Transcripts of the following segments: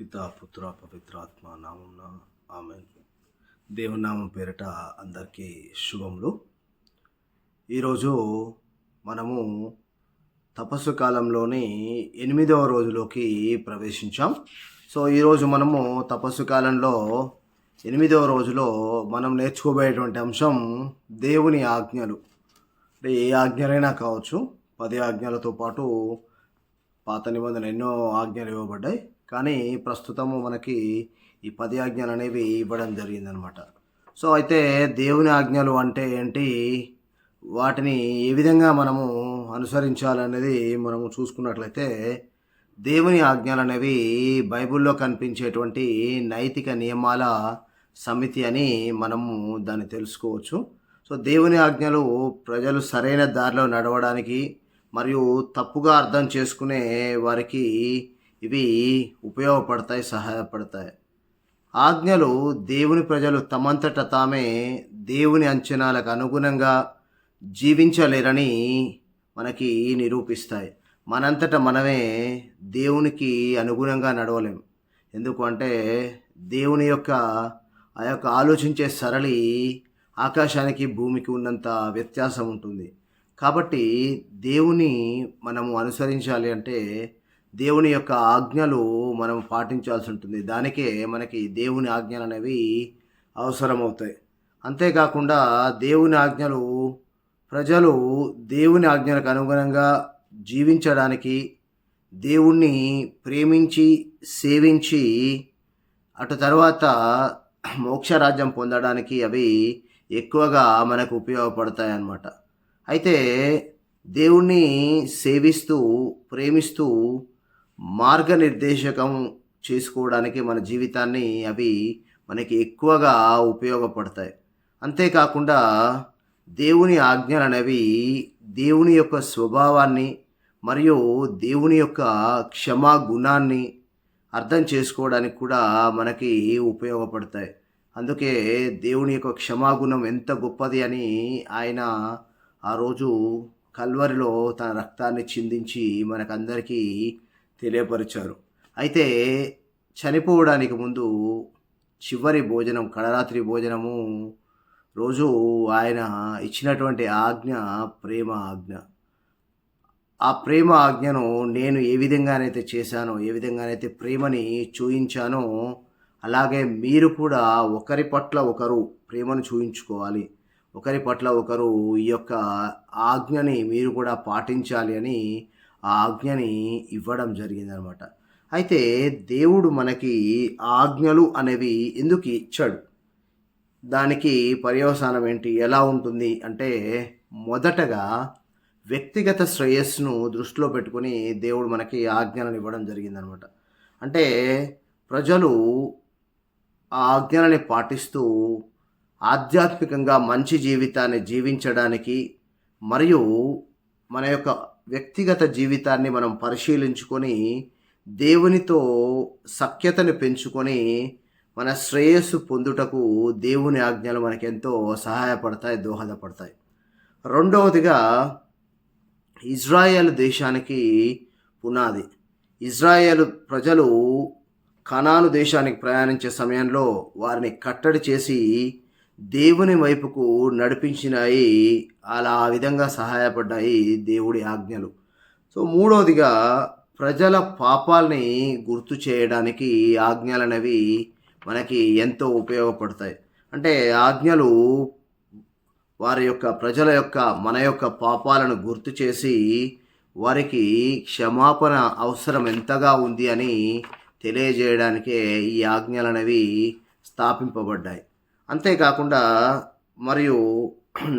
పిత పుత్ర పవిత్రాత్మ నామం ఆమె దేవునామం పేరిట అందరికీ శుభములు. ఈరోజు మనము తపస్సు కాలంలోని ఎనిమిదవ రోజులోకి ప్రవేశించాం. సో ఈరోజు మనము తపస్సు కాలంలో ఎనిమిదవ రోజులో మనం నేర్చుకోబోయేటువంటి అంశం దేవుని ఆజ్ఞలు. అంటే ఏ ఆజ్ఞలైనా కావచ్చు పది ఆజ్ఞలతో పాటు పాత నిబంధన ఎన్నో ఆజ్ఞలు ఇవ్వబడ్డాయి. కానీ ప్రస్తుతము మనకి ఈ పది ఆజ్ఞలు అనేవి ఇవ్వడం జరిగిందనమాట. సో అయితే దేవుని ఆజ్ఞలు అంటే ఏంటి? వాటిని ఏ విధంగా మనము అనుసరించాలనేది మనము చూసుకున్నట్లయితే దేవుని ఆజ్ఞలు అనేవి బైబిల్లో కనిపించేటువంటి నైతిక నియమాల సమితి అని మనము దాన్ని తెలుసుకోవచ్చు. సో దేవుని ఆజ్ఞలు ప్రజలు సరైన దారిలో నడవడానికి మరియు తప్పుగా అర్థం చేసుకునే వారికి ఇవి ఉపయోగపడతాయి సహాయపడతాయి. ఆజ్ఞలు దేవుని ప్రజలు తమంతట తామే దేవుని అంచనాలకు అనుగుణంగా జీవించలేరని మనకి నిరూపిస్తాయి. మనంతట మనమే దేవునికి అనుగుణంగా నడవలేం. ఎందుకు అంటే దేవుని యొక్క ఆ యొక్క ఆలోచించే సరళి ఆకాశానికి భూమికి ఉన్నంత వ్యత్యాసం ఉంటుంది. కాబట్టి దేవుని మనము అనుసరించాలి అంటే దేవుని యొక్క ఆజ్ఞలు మనం పాటించాల్సి ఉంటుంది. దానికే మనకి దేవుని ఆజ్ఞలు అనేవి అవసరమవుతాయి. అంతేకాకుండా దేవుని ఆజ్ఞలు ప్రజలు దేవుని ఆజ్ఞలకు అనుగుణంగా జీవించడానికి దేవుణ్ణి ప్రేమించి సేవించి అటు తర్వాత మోక్షరాజ్యం పొందడానికి అవి ఎక్కువగా మనకు ఉపయోగపడతాయి అన్నమాట అయితే దేవుణ్ణి సేవిస్తూ ప్రేమిస్తూ మార్గనిర్దేశకం చేసుకోవడానికి మన జీవితాన్ని అవి మనకి ఎక్కువగా ఉపయోగపడతాయి. అంతేకాకుండా దేవుని ఆజ్ఞలు అనేవి దేవుని యొక్క స్వభావాన్ని మరియు దేవుని యొక్క క్షమా గుణాన్ని అర్థం చేసుకోవడానికి కూడా మనకి ఉపయోగపడతాయి. అందుకే దేవుని యొక్క క్షమాగుణం ఎంత గొప్పది అని ఆయన ఆ రోజు కల్వరిలో తన రక్తాన్ని చిందించి మనకందరికీ తెలియపరిచారు. అయితే చనిపోవడానికి ముందు చివరి భోజనం కడరాత్రి భోజనము రోజు ఆయన ఇచ్చినటువంటి ఆజ్ఞ ప్రేమ ఆజ్ఞ. ఆ ప్రేమ ఆజ్ఞను నేను ఏ విధంగానైతే చేశానో ఏ విధంగానైతే ప్రేమని చూయించానో అలాగే మీరు కూడా ఒకరి పట్ల ఒకరు ప్రేమను చూయించుకోవాలి. ఒకరి పట్ల ఒకరు ఈ యొక్క ఆజ్ఞని మీరు కూడా పాటించాలి అని ఆ ఆజ్ఞని ఇవ్వడం జరిగిందనమాట. అయితే దేవుడు మనకి ఆజ్ఞలు అనేవి ఎందుకు ఇచ్చాడు? దానికి పర్యవసానం ఏంటి? ఎలా ఉంటుంది? అంటే మొదటగా వ్యక్తిగత శ్రేయస్సును దృష్టిలో పెట్టుకొని దేవుడు మనకి ఆజ్ఞలను ఇవ్వడం జరిగిందనమాట. అంటే ప్రజలు ఆ ఆజ్ఞలని పాటిస్తూ ఆధ్యాత్మికంగా మంచి జీవితాన్ని జీవించడానికి మరియు మన యొక్క వ్యక్తిగత జీవితాన్ని మనం పరిశీలించుకొని దేవునితో సఖ్యతను పెంచుకొని మన శ్రేయస్సు పొందుటకు దేవుని ఆజ్ఞలు మనకెంతో సహాయపడతాయి దోహదపడతాయి. రెండవదిగా ఇజ్రాయెల్ దేశానికి పునాది. ఇజ్రాయెల్ ప్రజలు కనాను దేశానికి ప్రయాణించే సమయంలో వారిని కట్టడి చేసి దేవుని వైపుకు నడిపించినాయి అలా ఆ విధంగా సహాయపడ్డాయి దేవుడి ఆజ్ఞలు. సో మూడవదిగా ప్రజల పాపాలని గుర్తు చేయడానికి ఆజ్ఞలు అనేవి మనకి ఎంతో ఉపయోగపడతాయి. అంటే ఆజ్ఞలు వారి యొక్క ప్రజల యొక్క మన యొక్క పాపాలను గుర్తు చేసి వారికి క్షమాపణ అవసరం ఎంతగా ఉంది అని తెలియజేయడానికే ఈ ఆజ్ఞలు అనేవి స్థాపింపబడ్డాయి. అంతేకాకుండా మరియు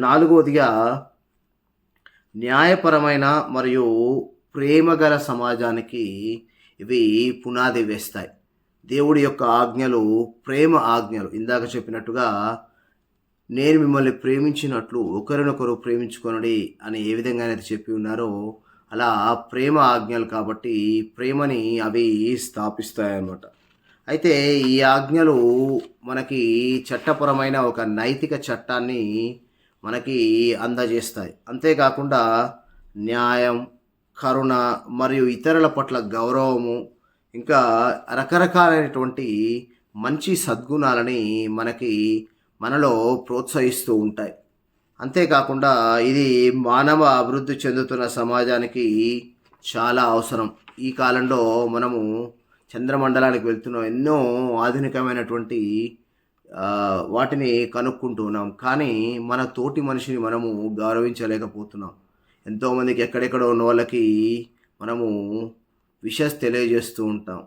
నాలుగవదిగా న్యాయపరమైన మరియు ప్రేమగల సమాజానికి ఇవి పునాది వేస్తాయి. దేవుడి యొక్క ఆజ్ఞలు ప్రేమ ఆజ్ఞలు. ఇందాక చెప్పినట్టుగా నేను మిమ్మల్ని ప్రేమించినట్లు ఒకరినొకరు ప్రేమించుకొనడి అని ఏ విధంగా అయితే చెప్పి ఉన్నారో అలా ప్రేమ ఆజ్ఞలు కాబట్టి ప్రేమని అవి స్థాపిస్తాయి అన్నమాట అయితే ఈ ఆజ్ఞలు మనకి చట్టపరమైన ఒక నైతిక చట్టాన్ని మనకి అందజేస్తాయి. అంతేకాకుండా న్యాయం కరుణ మరియు ఇతరుల పట్ల గౌరవము ఇంకా రకరకాలైనటువంటి మంచి సద్గుణాలని మనకి మనలో ప్రోత్సహిస్తూ ఉంటాయి. అంతేకాకుండా ఇది మానవ అభివృద్ధి చెందుతున్న సమాజానికి చాలా అవసరం. ఈ కాలంలో మనము చంద్రమండలానికి వెళ్తున్నాం. ఎన్నో ఆధునికమైనటువంటి వాటిని కనుక్కుంటూ ఉన్నాం. కానీ మన తోటి మనిషిని మనము గౌరవించలేకపోతున్నాం. ఎంతోమందికి ఎక్కడెక్కడ ఉన్న వాళ్ళకి మనము విషస్ తెలియజేస్తూ ఉంటాం.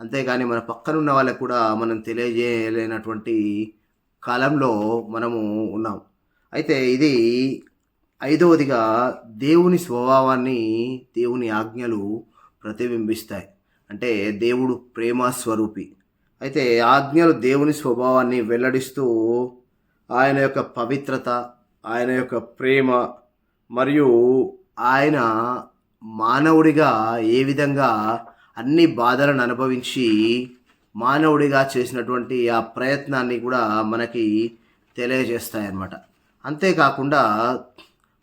అంతేకాని మన పక్కనున్న వాళ్ళకి కూడా మనం తెలియజేయలేనటువంటి కాలంలో మనము ఉన్నాం. అయితే ఇది ఐదవదిగా దేవుని స్వభావాన్ని దేవుని ఆజ్ఞలు ప్రతిబింబిస్తాయి. అంటే దేవుడు ప్రేమ స్వరూపి. అయితే ఆజ్ఞలు దేవుని స్వభావాన్ని వెల్లడిస్తూ ఆయన యొక్క పవిత్రత ఆయన యొక్క ప్రేమ మరియు ఆయన మానవుడిగా ఏ విధంగా అన్ని బాధలను అనుభవించి మానవుడిగా చేసినటువంటి ఆ ప్రయత్నాన్ని కూడా మనకి తెలియజేస్తాయన్నమాట. అంతేకాకుండా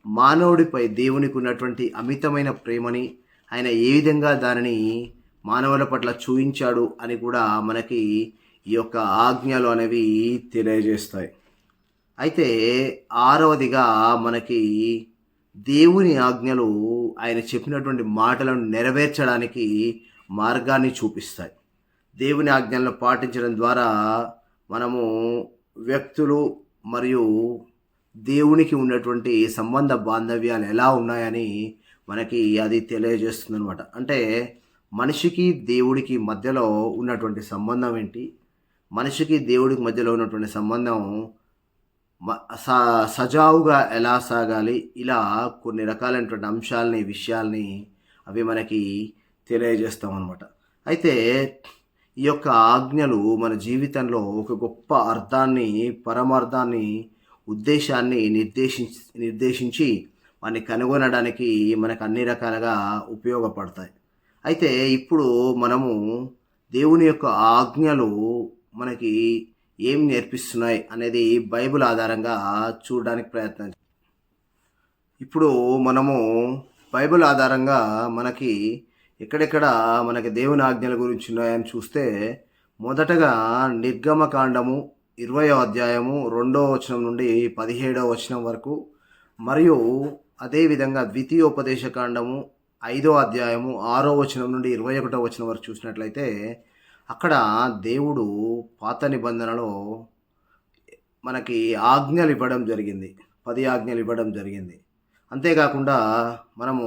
మానవుడిపై దేవునికి ఉన్నటువంటి అమితమైన ప్రేమని ఆయన ఏ విధంగా దానిని మానవుల పట్ల చూయించాడు అని కూడా మనకి ఈ యొక్క ఆజ్ఞలు అనేవి తెలియజేస్తాయి. అయితే ఆరవదిగా మనకి దేవుని ఆజ్ఞలు ఆయన చెప్పినటువంటి మాటలను నెరవేర్చడానికి మార్గాన్ని చూపిస్తాయి. దేవుని ఆజ్ఞలను పాటించడం ద్వారా మనము వ్యక్తులు మరియు దేవునికి ఉన్నటువంటి సంబంధ బాంధవ్యాలు ఎలా ఉన్నాయని మనకి అది తెలియజేస్తుంది అనమాట అంటే మనిషికి దేవుడికి మధ్యలో ఉన్నటువంటి సంబంధం ఏంటి? మనిషికి దేవుడికి మధ్యలో ఉన్నటువంటి సంబంధం స- సజావుగా ఎలా సాగాలి? ఇలా కొన్ని రకాలైనటువంటి అంశాలని విషయాల్ని అవి మనకి తెలియజేస్తాం అనమాట అయితే ఈ యొక్క ఆజ్ఞలు మన జీవితంలో ఒక గొప్ప అర్థాన్ని పరమార్థాన్ని ఉద్దేశాన్ని నిర్దేశించి నిర్దేశించి వాటిని కనుగొనడానికి మనకు అన్ని రకాలుగా ఉపయోగపడతాయి. అయితే ఇప్పుడు మనము దేవుని యొక్క ఆజ్ఞలు మనకి ఏం నేర్పిస్తున్నాయి అనేది బైబిల్ ఆధారంగా చూడడానికి ప్రయత్నం ఇప్పుడు మనము బైబిల్ ఆధారంగా మనకి ఎక్కడెక్కడ మనకి దేవుని ఆజ్ఞల గురించి ఉన్నాయని చూస్తే మొదటగా నిర్గమకాండము ఇరవయో అధ్యాయము రెండో వచనం నుండి పదిహేడవ వచనం వరకు మరియు అదేవిధంగా ద్వితీయోపదేశకాండము ఐదో అధ్యాయము ఆరో వచనం నుండి ఇరవై ఒకటో వచనం వరకు చూసినట్లయితే అక్కడ దేవుడు పాత నిబంధనలో మనకి ఆజ్ఞలు ఇవ్వడం జరిగింది. పది ఆజ్ఞలు ఇవ్వడం జరిగింది. అంతేకాకుండా మనము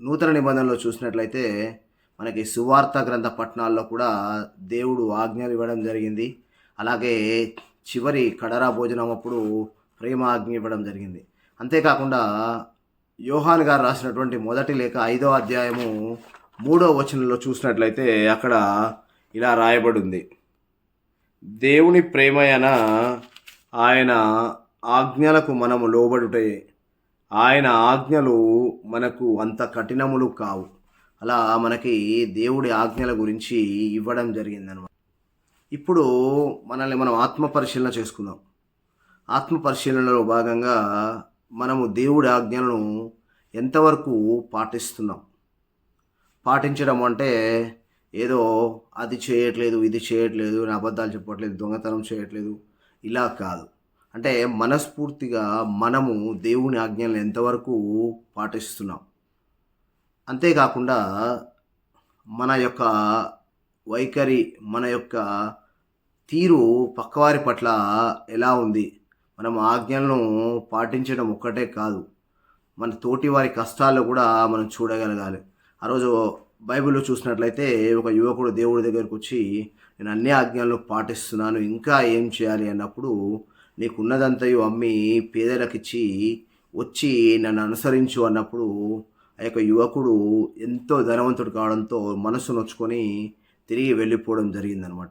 నూతన నిబంధనలో చూసినట్లయితే మనకి సువార్త గ్రంథ పట్టణాల్లో కూడా దేవుడు ఆజ్ఞలు ఇవ్వడం జరిగింది. అలాగే చివరి కడరా భోజనం అప్పుడు ప్రేమ ఆజ్ఞ ఇవ్వడం జరిగింది. అంతేకాకుండా యోహాన్ గారు రాసినటువంటి మొదటి లేఖ ఐదో అధ్యాయము మూడో వచనంలో చూసినట్లయితే అక్కడ ఇలా రాయబడి ఉంది దేవుని ప్రేమయన ఆయన ఆజ్ఞలకు మనము లోబడుటే ఆయన ఆజ్ఞలు మనకు అంత కఠినములు కావు. అలా మనకి దేవుడి ఆజ్ఞల గురించి ఇవ్వడం జరిగిందనమాట ఇప్పుడు మనల్ని మనం ఆత్మ పరిశీలన చేసుకుందాం. ఆత్మ పరిశీలనలో భాగంగా మనము దేవుడి ఆజ్ఞలను ఎంతవరకు పాటిస్తున్నాం? పాటించడం అంటే ఏదో అది చేయట్లేదు ఇది చేయట్లేదు నేను అబద్ధాలు చెప్పట్లేదు దొంగతనం చేయట్లేదు. ఇలా కాదు. అంటే మనస్ఫూర్తిగా మనము దేవుని ఆజ్ఞలను ఎంతవరకు పాటిస్తున్నాం? అంతేకాకుండా మన యొక్క వైఖరి మన యొక్క తీరు పక్కవారి పట్ల ఎలా ఉంది? మనం ఆజ్ఞలను పాటించడం ఒక్కటే కాదు. మన తోటి వారి కష్టాల్లో కూడా మనం చూడగలగాలి. ఆ రోజు బైబిల్లో చూసినట్లయితే ఒక యువకుడు దేవుడి దగ్గరకు వచ్చి నేను అన్ని ఆజ్ఞలను పాటిస్తున్నాను ఇంకా ఏం చేయాలి? అన్నప్పుడు నీకున్నదంతయు అమ్మి పేదలకిచ్చి వచ్చి నన్ను అనుసరించు అన్నప్పుడు ఆ యొక్క యువకుడు ఎంతో ధనవంతుడు కావడంతో మనసు నొచ్చుకొని తిరిగి వెళ్ళిపోవడం జరిగిందనమాట.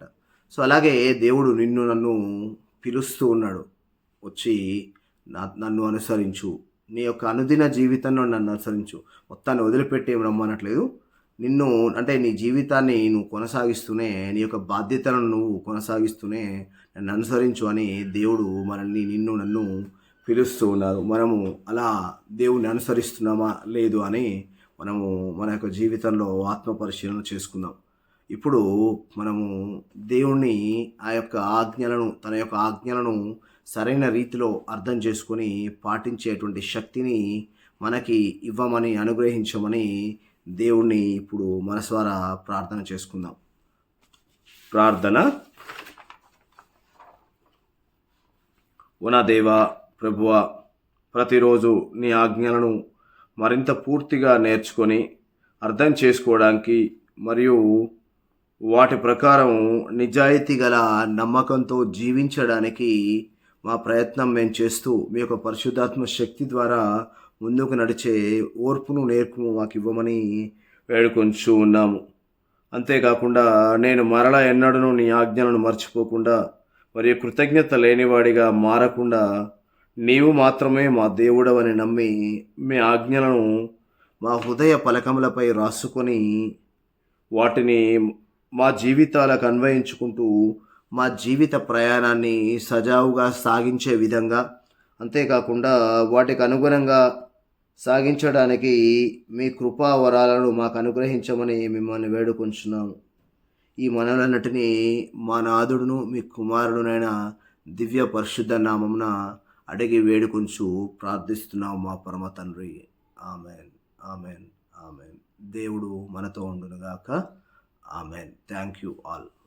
సో అలాగే దేవుడు నిన్ను నన్ను పిలుస్తూ ఉన్నాడు. వచ్చి నన్ను అనుసరించు. నీ యొక్క అనుదిన జీవితంలో నన్ను అనుసరించు. మొత్తాన్ని వదిలిపెట్టి ఏం రమ్మనట్లేదు. నిన్ను అంటే నీ జీవితాన్ని నువ్వు కొనసాగిస్తూనే నీ యొక్క బాధ్యతలను నువ్వు కొనసాగిస్తూనే నన్ను అనుసరించు అని దేవుడు మనల్ని నిన్ను నన్ను పిలుస్తూ ఉన్నారు. మనము అలా దేవుని అనుసరిస్తున్నామా? లేదు అని మనము మన యొక్క జీవితంలో ఆత్మ పరిశీలన చేసుకుందాం. ఇప్పుడు మనము దేవుణ్ణి ఆ యొక్క ఆజ్ఞలను తన యొక్క ఆజ్ఞలను సరైన రీతిలో అర్థం చేసుకొని పాటించేటువంటి శక్తిని మనకి ఇవ్వమని అనుగ్రహించమని దేవుణ్ణి ఇప్పుడు మనస్వారా ప్రార్థన చేసుకుందాం. ప్రార్థన. ఉనా దేవ ప్రభువ ప్రతిరోజు నీ ఆజ్ఞలను మరింత పూర్తిగా నేర్చుకొని అర్థం చేసుకోవడానికి మరియు వాటి ప్రకారం నిజాయితీ గల నమ్మకంతో జీవించడానికి మా ప్రయత్నం మేము చేస్తూ మీ యొక్క పరిశుద్ధాత్మ శక్తి ద్వారా ముందుకు నడిచే ఓర్పును నేర్పును మాకు ఇవ్వమని వేడుకొంచు ఉన్నాము. అంతేకాకుండా నేను మరలా ఎన్నడూ నీ ఆజ్ఞలను మర్చిపోకుండా మరియు కృతజ్ఞత లేనివాడిగా మారకుండా నీవు మాత్రమే మా దేవుడవని నమ్మి మీ ఆజ్ఞలను మా హృదయ పలకములపై రాసుకొని వాటిని మా జీవితాలకు అన్వయించుకుంటూ మా జీవిత ప్రయాణాన్ని సజావుగా సాగించే విధంగా అంతేకాకుండా వాటికి అనుగుణంగా సాగించడానికి మీ కృపా వరాలను మాకు అనుగ్రహించమని మిమ్మల్ని వేడుకొంచున్నాము. ఈ మనలన్నిటినీ మా నాదుడును మీ కుమారుడునైన దివ్య పరిశుద్ధ నామమున అడిగి వేడుకొంచు ప్రార్థిస్తున్నాము మా పరమ తండ్రి. ఆమెన్. ఆమెన్. ఆమెన్. దేవుడు మనతో ఉండునుగాక. ఆమెన్. Thank you all.